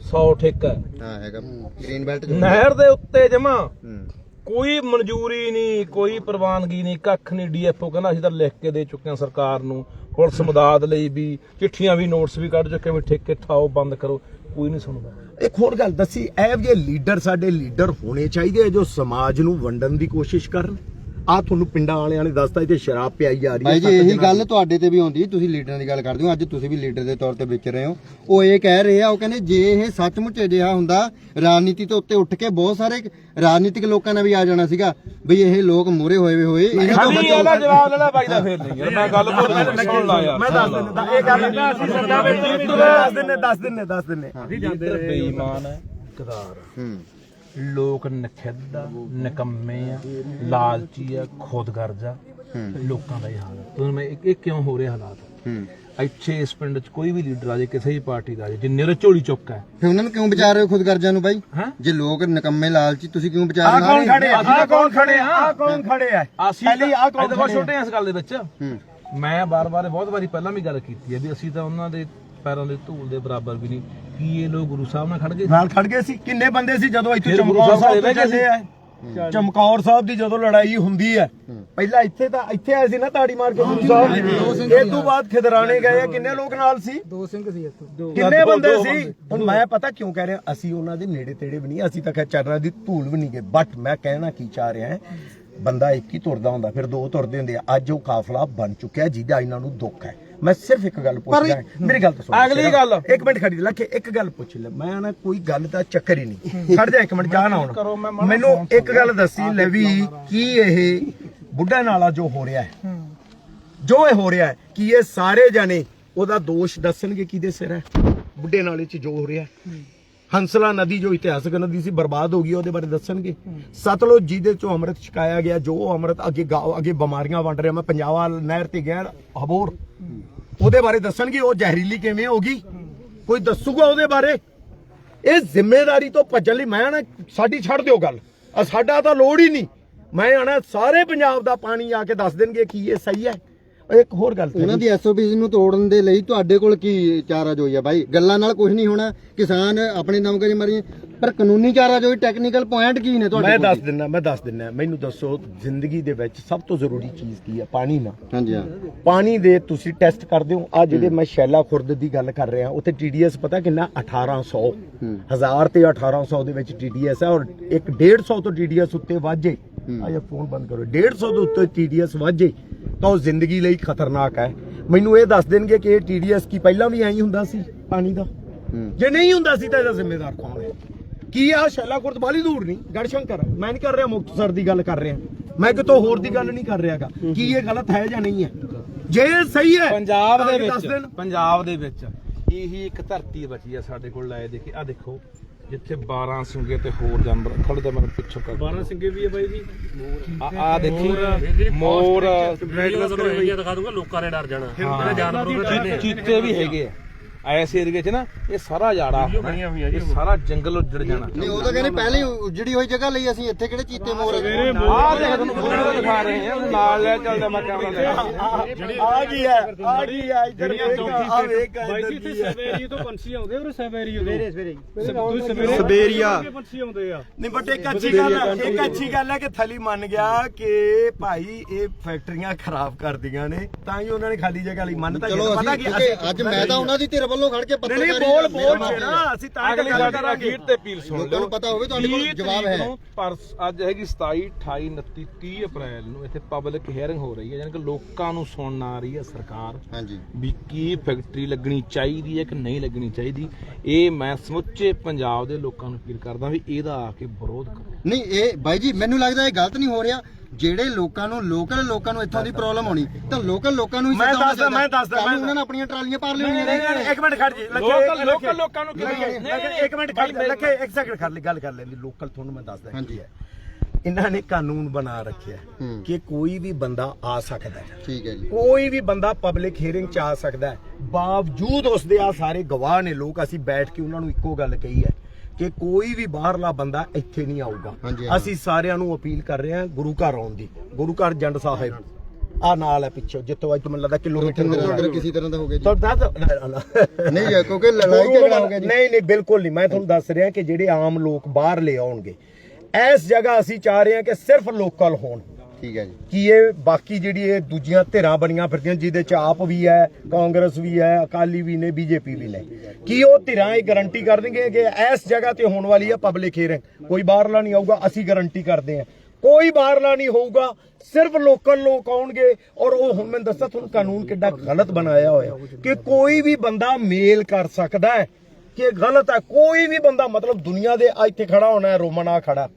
100 ਠੇਕਾ ਹੈ। ਹਾਂ ਹੈਗਾ। ਗ੍ਰੀਨ ਬੈਲਟ ਨਹਿਰ ਦੇ ਉੱਤੇ ਜਮਾ। ਹੂੰ। ਕੋਈ ਮਨਜ਼ੂਰੀ ਨਹੀਂ ਕੋਈ ਪ੍ਰਵਾਨਗੀ ਨਹੀਂ। ਕੱਖ ਨਹੀਂ ਡੀਐਫਓ ਕਹਿੰਦਾ ਅਸੀਂ ਤਾਂ ਲਿਖ ਕੇ ਦੇ ਚੁੱਕੇ ਹਾਂ ਸਰਕਾਰ ਨੂੰ। ਪੁਲਿਸ ਮਦਦ ਲਈ ਵੀ ਚਿੱਠੀਆਂ ਵੀ ਨੋਟਸ ਵੀ ਕੱਢ ਚੁੱਕੇ ਵੀ ਠੇਕੇ ਠਾਓ ਬੰਦ ਕਰੋ। ਕੋਈ ਨਹੀਂ ਸੁਣਦਾ। ਇੱਕ ਹੋਰ ਗੱਲ ਦੱਸੀ, ਇਹ ਜਿਹੇ ਲੀਡਰ ਸਾਡੇ ਲੀਡਰ ਹੋਣੇ ਚਾਹੀਦੇ ਆ ਜੋ ਸਮਾਜ ਨੂੰ ਵੰਡਣ ਦੀ ਕੋਸ਼ਿਸ਼ ਕਰਨ। ਆ ਤੁਹਾਨੂੰ ਪਿੰਡਾਂ ਵਾਲਿਆਂ ਨੇ ਦੱਸਤਾ ਇੱਥੇ ਸ਼ਰਾਬ ਪਿਆਈ ਜਾ ਰਹੀ ਹੈ ਭਾਈ ਜੀ ਸੱਤ ਇਹੀ ਦਿਨਾਂ ਗੱਲ ਤੁਹਾਡੇ ਤੇ ਵੀ ਹੁੰਦੀ ਤੁਸੀਂ ਲੀਡਰਾਂ ਦੀ ਗੱਲ ਕਰਦੇ ਹੋ ਅੱਜ ਤੁਸੀਂ ਵੀ ਲੀਡਰ ਦੇ ਤੌਰ ਤੇ ਵਿਚ ਰਹੇ ਹੋ। ਉਹ ਇਹ ਕਹਿ ਰਹੇ ਆ ਉਹ ਕਹਿੰਦੇ ਜੇ ਇਹ ਸੱਚਮੁੱਚ ਅਜਿਹਾ ਹੁੰਦਾ ਰਾਜਨੀਤੀ ਤੋਂ ਉੱਤੇ ਉੱਠ ਕੇ ਬਹੁਤ ਸਾਰੇ ਰਾਜਨੀਤਿਕ ਲੋਕਾਂ ਨੇ ਵੀ ਆ ਜਾਣਾ ਸੀਗਾ ਬਈ ਇਹ ਲੋਕ ਮੂਰੇ ਹੋਏ ਹੋਏ ਇਹਨਾਂ ਤੋਂ ਇਹਦਾ ਬਚੋ। ਜਵਾਬ ਲੈਣਾ ਬਾਈ ਦਾ ਫੇਰ ਨਹੀਂ ਯਾਰ ਮੈਂ ਗੱਲ ਭੁੱਲ ਗਿਆ ਸੁਣ ਲਾ ਯਾਰ। ਮੈਂ ਦੱਸ ਦਿੰਦਾ ਇਹ ਗੱਲ ਅਸੀਂ ਸੱਦਾ ਵਿੱਚ ਦੱਸ ਦਿੰਨੇ ਦੱਸ ਦਿੰਨੇ ਦੱਸ ਦਿੰਨੇ ਲੀਡਰ ਬੇਈਮਾਨ ਹੈ। ਗਦਾਰ ਹੂੰ। ਲੋਕ ਨਖਿੱਧ ਆ ਨਿਕੰਮੇ ਆ ਲਾਲਚੀ ਆ ਖੁਦਗਰਜ਼ ਆ। ਲੋਕਾਂ ਦਾ ਇਹ ਹਾਲ ਹੈ ਤੁਹਾਨੂੰ ਮੈਂ ਇਹ ਕਿਉਂ ਹੋ ਰਿਹਾ ਹਾਲਾਤ? ਹੂੰ। ਇੱਥੇ ਇਸ ਪਿੰਡ 'ਚ ਕੋਈ ਵੀ ਲੀਡਰ ਆ ਜਾਏ ਕਿਸੇ ਵੀ ਪਾਰਟੀ ਦਾ ਆ ਜਾਏ ਜਿੰਨੇ ਦੇ ਝੋਲੀ ਚੁੱਕ ਹੈ। ਫਿਰ ਉਹਨਾਂ ਨੂੰ ਕਿਉਂ ਵਿਚਾਰ ਰਹੇ ਹੋ ਖੁਦ ਕਰਜ਼ਿਆਂ ਨੂੰ ਬਾਈ? ਹੈਂ? ਜੇ ਲੋਕ ਨਿਕੰਮੇ ਲਾਲਚੀ ਤੁਸੀਂ ਕਿਉਂ ਆ ਵਿਚਾਰ ਕੌਣ ਖੜੇ ਆ? ਆ ਤਾਂ ਕੌਣ ਖੜੇ ਆ? ਆ। ਆ ਕੌਣ ਖੜੇ ਆ? ਅਸੀਂ ਪਹਿਲੀ ਆ ਕੌਣ ਆ? ਛੋਟੇ ਆ ਇਸ ਗੱਲ ਦੇ ਵਿੱਚ। ਹੂੰ। ਮੈਂ ਬਾਰ-ਬਾਰ ਬਹੁਤ ਵਾਰੀ ਪਹਿਲਾਂ ਵੀ ਗੱਲ ਕੀਤੀ ਹੈ ਵੀ ਅਸੀਂ ਤਾਂ ਉਹਨਾਂ ਦੇ ਪੈਰਾਂ ਦੇ ਧੂਲ ਦੇ ਬਰਾਬਰ ਵੀ ਨਹੀਂ ਕੀ ਇਹ ਲੋਕ ਗੁਰੂ ਸਾਹਿਬ ਨਾਲ ਖੜ ਗਏ ਨਾਲ ਖੜ ਗਏ ਸੀ। ਕਿੰਨੇ ਬੰਦੇ ਸੀ ਜਦੋਂ ਇੱਥੇ ਫਿਰ ਗੁਰੂ ਚਮਕੌਰ ਸਾਹਿਬ ਸਾਹਿਬ ਤੋਂ ਚੱਲੇ ਆ? ਚਮਕੌਰ ਸਾਹਿਬ ਦੀ ਜਦੋਂ ਲੜਾਈ ਹੁੰਦੀ ਹੈ ਪਹਿਲਾਂ ਇੱਥੇ ਤਾਂ ਇੱਥੇ ਆਏ ਸੀ ਨਾ ਤਾੜੀ ਮਾਰ ਕੇ ਗੁਰੂ ਸਾਹਿਬ। ਇਹ ਤੋਂ ਬਾਅਦ ਖਿਦਰਾਣੇ ਗਏ ਆ। ਕਿੰਨੇ ਲੋਕ ਨਾਲ ਸੀ? ਦੋ ਸਿੰਘ ਸੀ ਇੱਥੇ। ਕਿੰਨੇ ਬੰਦੇ ਸੀ? ਹੁਣ ਮੈਂ ਪਤਾ ਕਿਉਂ ਕਹਿ ਰਿਹਾ ਅਸੀਂ ਉਹਨਾਂ ਦੇ ਨੇੜੇ ਤੇੜੇ ਵੀ ਨਹੀਂ ਅਸੀਂ ਤਾਂ ਖੈਰ ਚਰਨਾਂ ਦੀ ਧੂਲ ਵੀ ਨਹੀਂ ਗਏ। ਬਟ ਮੈਂ ਕਹਿਣਾ ਕੀ ਚਾਹ ਰਿਹਾ ਹਾਂ ਬੰਦਾ ਇੱਕ ਹੀ ਤੁਰਦਾ ਹੁੰਦਾ ਫਿਰ ਦੋ ਤੁਰਦੇ ਹੁੰਦੇ ਆ। ਅੱਜ ਉਹ ਕਾਫਲਾ ਬਣ ਚੁੱਕਿਆ ਜਿਹਦਾ ਇਹਨਾਂ ਨੂੰ ਦੁੱਖ ਹੈ। ਮੈਂ ਸਿਰਫ ਇੱਕ ਗੱਲ ਪੁੱਛਦਾ ਮੇਰੀ ਗੱਲ ਤਾਂ ਸੁਣ ਅਗਲੀ ਗੱਲ। ਇੱਕ ਮਿੰਟ ਖੜੀ ਲੱਖੇ ਇੱਕ ਗੱਲ ਪੁੱਛ ਲੈ। ਮੈਂ ਨਾ ਕੋਈ ਗੱਲ ਦਾ ਚੱਕਰ ਹੀ ਨਹੀਂ। ਖੜ ਜਾ ਇੱਕ ਮਿੰਟ ਚਾਹ ਨਾ ਹੁਣ ਮੈਨੂੰ ਇੱਕ ਗੱਲ ਦੱਸੀ ਲੈ ਵੀ ਕੀ ਇਹ ਬੁੱਢਾ ਨਾਲਾ ਜੋ ਹੋ ਰਿਹਾ ਹੈ। ਜੋ ਇਹ ਹੋ ਰਿਹਾ ਹੈ ਕਿ ਇਹ ਸਾਰੇ ਜਾਣੇ ਉਹਦਾ ਦੋਸ਼ ਦੱਸਣਗੇ ਕਿਹਦੇ ਸਿਰ ਹੈ? ਬੁੱਢੇ ਨਾਲੇ 'ਚ ਜੋ ਹੋ ਰਿਹਾ ਹੈ। ਹੰਸਲਾ ਨਦੀ ਜੋ ਇਤਿਹਾਸਕ ਨਦੀ ਸੀ ਬਰਬਾਦ ਹੋ ਗਈ, ਉਹਦੇ ਬਾਰੇ ਦੱਸਣਗੇ। ਸਤਲੁਜ ਜਿਹਦੇ ਚੋਂ ਅੰਮ੍ਰਿਤ ਛਕਾਇਆ ਗਿਆ, ਜੋ ਅੰਮ੍ਰਿਤ ਅੱਗੇ ਗਾ- ਅੱਗੇ ਬਿਮਾਰੀਆਂ ਵੰਡ ਰਿਹਾ, ਮੈਂ ਪੰਜਾਬਾ ਨਹਿਰ ਤੇ ਗਿਆ, ਹਬੋਰ। ਉਹਦੇ ਬਾਰੇ ਦੱਸਣਗੇ, ਉਹ ਜ਼ਹਿਰੀਲੀ ਕਿਵੇਂ ਹੋ ਗਈ? ਕੋਈ ਦੱਸੂਗਾ ਉਹਦੇ ਬਾਰੇ? ਇਹ ਜ਼ਿੰਮੇਵਾਰੀ ਤੋਂ ਭੱਜਣ ਲਈ ਮੈਂ ਨਾ, ਸਾਡੀ ਛੱਡ ਦਿਓ ਗੱਲ। ਸਾਡਾ ਤਾਂ ਲੋੜ ਹੀ ਨਹੀਂ। ਮੈਂ ਆਣਾ, ਸਾਰੇ ਪੰਜਾਬ ਦਾ ਪਾਣੀ ਆ ਕੇ ਦੱਸ ਦੇਣਗੇ ਕੀ ਇਹ ਸਹੀ ਹੈ। ਇੱਕ ਹੋਰ ਗੱਲ ਉਹਨਾਂ ਦੀ ਐਸਓਪੀ ਨੂੰ ਤੋੜਨ ਦੇ ਲਈ ਤੁਹਾਡੇ ਕੋਲ ਕੀ ਚਾਰਾ ਜੋਈ ਆ ਬਾਈ? ਗੱਲਾਂ ਨਾਲ ਕੁਝ ਨਹੀਂ ਹੋਣਾ। ਕਿਸਾਨ ਆਪਣੇ ਦਮ ਕਰੇ ਮਰੀ। ਪਰ ਕਾਨੂੰਨੀ ਚਾਰਾ ਜੋਈ ਟੈਕਨੀਕਲ ਪੁਆਇੰਟ ਕੀ ਨੇ ਤੁਹਾਡੇ ਮੈਂ ਦੱਸ ਦਿੰਦਾ ਮੈਂ ਦੱਸ ਦਿੰਦਾ ਮੈਨੂੰ ਦੱਸੋ ਜ਼ਿੰਦਗੀ ਦੇ ਵਿੱਚ ਸਭ ਤੋਂ ਜ਼ਰੂਰੀ ਚੀਜ਼ ਕੀ ਹੈ ਪਾਣੀ ਨਾ। ਹਾਂਜੀ ਹਾਂ। ਪਾਣੀ ਦੇ ਤੁਸੀਂ ਟੈਸਟ ਕਰਦੇ ਹੋ। ਆ ਜਿਹੜੇ ਮੈਂ ਸ਼ੈਲਾ ਖੁਰਦ ਦੀ ਗੱਲ ਕਰ ਰਿਹਾ। ਉੱਥੇ ਟੀਡੀਐਸ ਪਤਾ ਕਿੰਨਾ? 1800 1000 ਤੇ 1800 ਦੇ ਵਿੱਚ ਟੀਡੀਐਸ ਹੈ ਔਰ ਇੱਕ 150 ਤੋਂ ਟੀਡੀਐਸ ਉੱਤੇ ਵਾਜੇ ਆ ਫੋਨ ਬੰਦ ਕਰੋ। 150 ਦੇ ਉੱਤੇ ਟੀਡੀਐਸ ਵਾਜੇ ਤਾਂ ਉਹ ਜ਼ਿੰਦਗੀ ਲਈ ਖਤਰਨਾਕ ਹੈ। ਮੈਨੂੰ ਇਹ ਦੱਸ ਦੇਣਗੇ ਕਿ ਇਹ ਟੀਡੀਐਸ ਕੀ ਪਹਿਲਾਂ ਵੀ ਐਂ ਹੁੰਦਾ ਸੀ ਪਾਣੀ ਦਾ? ਜੇ ਨਹੀਂ ਹੁੰਦਾ ਸੀ ਤਾਂ ਇਹਦਾ ਜ਼ਿੰਮੇਦਾਰ ਕੌਣ ਹੈ? ਕੀ ਆ ਸ਼ੈਲਾ ਖੁਰਦ ਬਾਲੀ ਦੂਰ ਨਹੀਂ? ਗੜਸ਼ੰਕਰ ਮੈਂ ਨਹੀਂ ਕਰ ਰਿਹਾ ਮੁਕਤਸਰ ਦੀ ਗੱਲ ਕਰ ਰਿਹਾ। ਮੈਂ ਕਿਤੋਂ ਹੋਰ ਦੀ ਗੱਲ ਨਹੀਂ ਕਰ ਰਿਹਾਗਾ ਕੀ ਇਹ ਗਲਤ ਹੈ ਜਾਂ ਨਹੀਂ ਹੈ? ਜੇ ਸਹੀ ਹੈ ਪੰਜਾਬ ਦੇ ਵਿੱਚ। ਪੰਜਾਬ ਦੇ ਵਿੱਚ ਇਹੀ ਇੱਕ ਧਰਤੀ ਬਚੀ ਆ ਸਾਡੇ ਕੋਲ ਲਾਏ ਦੇਖੀ। ਆ ਦੇਖੋ ਜਿੱਥੇ 12 ਸਿੰਘੇ ਤੇ ਹੋਰ ਜਾਨਵਰ ਖੜਦੇ ਮੈਨੂੰ ਪਿੱਛੋਂ ਕਰ 12 ਸਿੰਘੇ ਵੀ ਆ ਬਾਈ ਜੀ। ਆ ਆ ਦੇਖੀ। ਮੋਰ ਵੀਡੀਓ ਤੁਹਾਨੂੰ ਇਹ ਦਿਖਾ ਦੂੰਗਾ ਲੋਕਾਂ ਨੇ ਡਰ ਜਾਣਾ। ਜਾਨਵਰ ਚੀਤੇ ਵੀ ਹੈਗੇ ਆ। ਐਸ ਏਰੀਏ 'ਚ ਨਾ ਇਹ ਸਾਰਾ ਜਾੜਾ ਇਹ ਸਾਰਾ ਜੰਗਲ ਉੱਜੜ ਜਾਣਾ। ਨਹੀਂ ਉਹ ਤਾਂ ਕਹਿੰਦੇ ਪਹਿਲੇ ਹੀ ਉਜੜੀ ਹੋਈ ਜਗ੍ਹਾ ਲਈ ਅਸੀਂ ਇੱਥੇ ਕਿਹੜੇ ਚੀਤੇ ਮੋਰ ਆ? ਦੇਖ ਤੁਹਾਨੂੰ ਫੋਟੋ ਦਿਖਾ ਰਹੇ ਆ ਨਾਲ ਲੈ ਚੱਲਦਾ ਮੈਂ ਕੈਮਰਾ ਲੈ ਆ ਗਈ ਹੈ ਆ ਗਈ ਹੈ ਇੱਧਰ ਵੇਖ ਆ ਵੇਖ ਬਾਈ ਜੀ ਇੱਥੇ ਸਵੇਰੀ ਤੋਂ ਪੰਛੀ ਆਉਂਦੇ ਉਹ ਸਵੇਰੀ ਸਵੇਰੇ ਸਵੇਰੇ ਸਵੇਰੀਆ ਪੰਛੀ ਆਉਂਦੇ ਆ। ਨਹੀਂ ਬਟ ਇੱਕ ਅੱਛੀ ਗੱਲ ਹੈ ਇੱਕ ਅੱਛੀ ਗੱਲ ਹੈ ਕਿ ਥਲੀ ਮੰਨ ਗਿਆ ਕਿ ਭਾਈ ਇਹ ਫੈਕਟਰੀਆਂ ਖਰਾਬ ਕਰਦੀਆਂ ਨੇ ਤਾਂ ਹੀ ਉਹਨਾਂ ਨੇ ਖਾਲੀ ਜਗ੍ਹਾ ਲਈ। ਮੰਨ ਤਾਂ ਪਤਾ ਕੀ ਅੱਜ ਮੈਂ ਤਾਂ ਉਹਨਾਂ ਦੀ ਧਿਰ ਵੱਲੋਂ ਖੜ ਕੇ ਨਹੀਂ ਨਹੀਂ ਬੋਲ ਬੋਲ। ਛੇੜਾ ਅਸੀਂ ਤਾਂ ਅਗਲੀ ਗੱਲ ਕਰਾਂਗੇ। ਅਖੀਰ ਤੇ ਅਪੀਲ ਸੁਣ ਲੋਕਾਂ ਨੂੰ ਪਤਾ ਹੋਵੇ ਤੁਹਾਡੇ ਕੋਲ 30 ਜਵਾਬ ਹੈ। ਪਰਸ ਅੱਜ ਹੈਗੀ 27 28 29 30 ਅਪ੍ਰੈਲ ਨੂੰ ਇੱਥੇ ਪਬਲਿਕ ਹੀਅਰਿੰਗ ਹੋ ਰਹੀ ਹੈ ਯਾਨੀ ਕਿ ਲੋਕਾਂ ਨੂੰ ਸੁਣਨ ਆ ਰਹੀ ਹੈ ਸਰਕਾਰ ਹਾਂਜੀ। ਵੀ ਕੀ ਫੈਕਟਰੀ ਲੱਗਣੀ ਚਾਹੀਦੀ ਹੈ ਕਿ ਨਹੀਂ ਲੱਗਣੀ ਚਾਹੀਦੀ। ਇਹ ਮੈਂ ਸਮੁੱਚੇ ਪੰਜਾਬ ਦੇ ਲੋਕਾਂ ਨੂੰ ਅਪੀਲ ਕਰਦਾ ਵੀ ਇਹਦਾ ਆ ਕੇ ਵਿਰੋਧ ਕਰੋ। ਨਹੀਂ ਇਹ ਬਾਈ ਜੀ ਮੈਨੂੰ ਲੱਗਦਾ ਇਹ ਗਲਤ ਨਹੀਂ ਹੋ ਰਿਹਾ। ਜਿਹੜੇ ਲੋਕਾਂ ਨੂੰ ਲੋਕਲ ਲੋਕਾਂ ਨੂੰ ਇੱਥੋਂ ਦੀ ਪ੍ਰੋਬਲਮ ਹੋਣੀ ਤਾਂ ਲੋਕਲ ਲੋਕਾਂ ਨੂੰ ਹੀ ਮੈਂ ਦੱਸਦਾ, ਮੈਂ। ਦੱਸਦਾ, ਨੂੰ ਮੈਂ- ਉਹਨਾਂ ਨੇ ਆਪਣੀਆਂ ਟਰਾਲੀਆਂ ਭਰ ਲੈਣੀਆਂ ਨਹੀਂ ਨਹੀਂ, ਇੱਕ ਮਿੰਟ ਖੜ ਜੀ ਲੱਗੇ ਲੋਕਲ- ਲੋਕਲ ਲੋਕਾਂ ਨੂੰ ਕਿਵੇਂ- ਨਹੀਂ, ਇੱਕ ਮਿੰਟ ਖੜ ਲੱਗੇ ਇੱਕ ਸੈਕਿੰਡ ਖੜ ਲਈ ਗੱਲ ਕਰ ਲੈਂਦੀ ਲੋਕਲ ਤੁਹਾਨੂੰ ਮੈਂ ਦੱਸਦਾ ਹਾਂਜੀ। ਹੈ। ਇਹਨਾਂ ਨੇ ਕਾਨੂੰਨ ਬਣਾ ਰੱਖਿਆ। ਕਿ ਕੋਈ ਵੀ ਬੰਦਾ ਆ ਸਕਦਾ ਹੈ। ਠੀਕ ਹੈ ਜੀ। ਕੋਈ ਵੀ ਬੰਦਾ ਪਬਲਿਕ ਹੀਅਰਿੰਗ ਚ ਆ ਸਕਦਾ ਹੈ। ਬਾਵਜੂਦ ਉਸ ਦੇ ਆ ਸਾਰੇ ਗਵਾਹ ਨੇ ਲੋਕ ਅਸੀਂ ਬੈਠ ਕੇ ਉਹਨਾਂ ਨੂੰ ਇੱਕੋ ਗੱਲ ਕਹੀ ਹੈ। ਕਿ ਕੋਈ ਵੀ ਬਾਹਰਲਾ ਬੰਦਾ ਇੱਥੇ ਨਹੀਂ ਆਊਗਾ। ਅਸੀਂ ਸਾਰਿਆਂ ਨੂੰ ਅਪੀਲ ਕਰ ਰਹੇ ਹਾਂ ਗੁਰੂ ਘਰ ਆਉਣ ਦੀ। ਗੁਰੂ ਘਰ ਜੰਡ ਸਾਹਿਬ। ਆ ਨਾਲ ਹੈ ਪਿੱਛੇ ਜਿੱਥੋਂ ਅੱਜ ਮੈਨੂੰ ਲੱਗਦਾ ਕਿਲੋਮੀਟਰ ਅੰਦਰ ਕਿਸੇ ਤਰ੍ਹਾਂ ਦਾ ਹੋ ਗਿਆ ਜੀ? ਤਾਂ ਦੱਸ ਨਾ, ਨਾ। ਨਹੀਂ ਕਿਉਂਕਿ ਲੜਾਈ ਝਗੜਾ ਹੋ ਗਿਆ ਜੀ। ਨਹੀਂ ਨਹੀਂ ਬਿਲਕੁਲ ਨਹੀਂ। ਮੈਂ ਤੁਹਾਨੂੰ ਦੱਸ ਰਿਹਾ ਕਿ ਜਿਹੜੇ ਆਮ ਲੋਕ ਬਾਹਰ ਲੈ ਆਉਣਗੇ ਇਸ ਜਗ੍ਹਾ ਅਸੀਂ ਚਾਹ ਰਹੇ ਹਾਂ ਕਿ ਸਿਰਫ ਲੋਕਲ ਹੋਣ। ਠੀਕ ਹੈ ਜੀ। ਕਿ ਇਹ ਬਾਕੀ ਜਿਹੜੀ ਇਹ ਦੂਜੀਆਂ ਧਿਰਾਂ ਬਣੀਆਂ ਫਿਰਦੀਆਂ, ਜਿਹਦੇ ਚ ਆਪ ਵੀ ਹੈ, ਕਾਂਗਰਸ ਵੀ ਹੈ, ਅਕਾਲੀ ਵੀ ਨੇ, ਬੀਜੇਪੀ ਵੀ ਨੇ। ਕੀ ਉਹ ਧਿਰਾਂ ਇਹ ਗਾਰੰਟੀ ਕਰ ਦੇਣਗੇ ਕਿ ਇਸ ਜਗ੍ਹਾ ਤੇ ਹੋਣ ਵਾਲੀ ਹੈ ਪਬਲਿਕ ਹੀਅਰਿੰਗ ਕੋਈ ਬਾਹਰਲਾ ਨਹੀਂ ਆਊਗਾ, ਅਸੀਂ ਗਾਰੰਟੀ ਕਰਦੇ ਹਾਂ। ਕੋਈ ਬਾਹਰਲਾ ਨਹੀਂ ਹੋਊਗਾ, ਸਿਰਫ ਲੋਕਲ ਲੋਕ ਆਉਣਗੇ। ਔਰ ਉਹ ਹੁਣ ਮੈਂ ਦੱਸਾਂ, ਤੁਹਾਨੂੰ ਕਾਨੂੰਨ ਕਿੱਡਾ ਗਲਤ ਬਣਾਇਆ ਹੋਇਆ। ਕਿ ਕੋਈ ਵੀ ਬੰਦਾ ਮੇਲ ਕਰ ਸਕਦਾ ਹੈ। ਕਿ ਗਲਤ ਹੈ, ਕੋਈ ਵੀ ਬੰਦਾ, ਮਤਲਬ ਦੁਨੀਆ ਦੇ ਇੱਥੇ ਖੜਾ ਹੋਣਾ ਹੈ ਰੋਮਨ ਆ ਖੜਾ।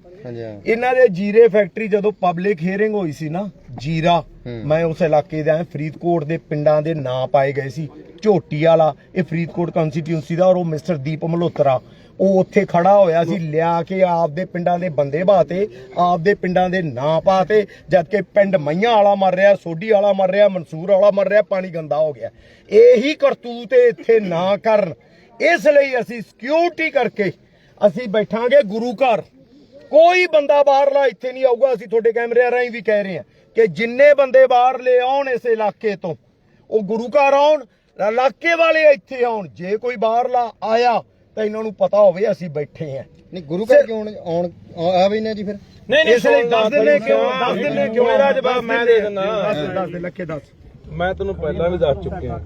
ਇਹਨਾਂ ਦੇ ਜੀਰੇ ਫੈਕਟਰੀ ਜਦੋਂ ਪਬਲਿਕ ਹੀਅਰਿੰਗ ਹੋਈ ਸੀ ਨਾ ਜੀਰਾ। ਮੈਂ ਉਸ ਇਲਾਕੇ ਦਾ ਫਰੀਦਕੋਟ ਦੇ ਪਿੰਡਾਂ ਦੇ ਨਾਂ ਪਾਏ ਗਏ ਸੀ ਝੋਟੀ ਵਾਲਾ ਇਹ ਫਰੀਦਕੋਟ ਕਨਸਟੀਟਿਊਂਸੀ ਦਾ ਔਰ ਉਹ ਮਿਸਟਰ ਦੀਪ ਮਲਹੋਤਰਾ ਉਹ ਉੱਥੇ ਖੜਾ ਹੋਇਆ ਸੀ ਲਿਆ ਕੇ ਆਪਦੇ ਪਿੰਡਾਂ ਦੇ ਬੰਦੇ ਬਾਤੇ ਆਪਦੇ ਪਿੰਡਾਂ ਦੇ ਨਾਂ ਪਾਤੇ ਜਦ ਕਿ ਪਿੰਡ ਮਈਆਂ ਵਾਲਾ ਮਰ ਰਿਹਾ ਸੋਢੀ ਵਾਲਾ ਮਰ ਰਿਹਾ ਮਨਸੂਰ ਵਾਲਾ ਮਰ ਰਿਹਾ ਪਾਣੀ ਗੰਦਾ ਹੋ ਗਿਆ। ਇਹੀ ਕਰਤੂਤ ਇੱਥੇ ਨਾ ਕਰਨ। ਇਸ ਲਈ ਅਸੀਂ ਸਿਕਿਉਰਿਟੀ ਕਰਕੇ ਅਸੀਂ ਬੈਠਾਂਗੇ ਗੁਰੂ ਘਰ। ਕੋਈ ਬੰਦਾ ਬਾਹਰਲਾ ਇੱਥੇ ਨਹੀਂ ਆਊਗਾ ਅਸੀਂ ਤੁਹਾਡੇ ਕੈਮਰੇ ਰਾਹੀਂ ਵੀ ਕਹਿ ਰਹੇ ਹਾਂ ਕਿ ਜਿੰਨੇ ਬੰਦੇ ਬਾਹਰਲੇ ਆਉਣ ਇਸ ਇਲਾਕੇ ਤੋਂ ਉਹ ਗੁਰੂ ਘਰ ਆਉਣ ਇਲਾਕੇ ਵਾਲੇ ਇੱਥੇ ਆਉਣ ਜੇ ਕੋਈ ਬਾਹਰਲਾ ਆਇਆ ਤਾਂ ਇਹਨਾਂ ਨੂੰ ਪਤਾ ਹੋਵੇ ਅਸੀਂ ਬੈਠੇ ਹਾਂ। ਨਹੀਂ ਗੁਰੂ ਘਰ ਕਿਉਂ ਆਉਣ ਆ ਵੀ ਨਾ ਜੀ ਫਿਰ? ਨਹੀਂ ਨਹੀਂ ਇਸ ਲਈ ਦੱਸ ਦਿੰਦੇ ਕਿਉਂ ਦੱਸ ਦਿੰਦੇ ਕਿਉਂ ਮੇਰਾ ਜਵਾਬ ਮੈਂ ਦੇ ਦਿੰਦਾ। ਦੱਸ ਦੱਸ ਦੇ ਲੱਖੇ ਦੱਸ। ਮੈਂ ਤੈਨੂੰ ਪਹਿਲਾਂ ਵੀ ਦੱਸ ਚੁੱਕਿਆ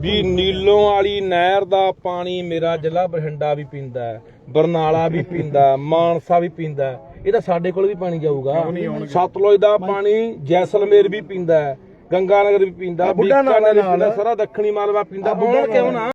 ਵੀ ਨੀਲੋਂ ਵਾਲੀ ਨਹਿਰ ਦਾ ਪਾਣੀ ਮੇਰਾ ਜ਼ਿਲ੍ਹਾ ਬਠਿੰਡਾ ਵੀ ਪੀਂਦਾ ਹੈ ਬਰਨਾਲਾ ਵੀ ਪੀਂਦਾ ਮਾਨਸਾ ਵੀ ਪੀਂਦਾ। ਇਹ ਤਾਂ ਸਾਡੇ ਕੋਲ ਵੀ ਪਾਣੀ ਜਾਊਗਾ। ਸਤਲੁਜ ਦਾ ਪਾਣੀ ਜੈਸਲਮੇਰ ਵੀ ਪੀਂਦਾ ਹੈ, ਗੰਗਾ ਨਗਰ ਵੀ ਪੀਂਦਾ ਬੁੱਢਾ ਬੀਕਾਨੇਰ ਵੀ। ਪੀਂਦਾ ਸਾਰਾ ਦੱਖਣੀ ਮਾਲਵਾ ਪੀਂਦਾ ਆਉਣ ਕਿਉਂ ਨਾ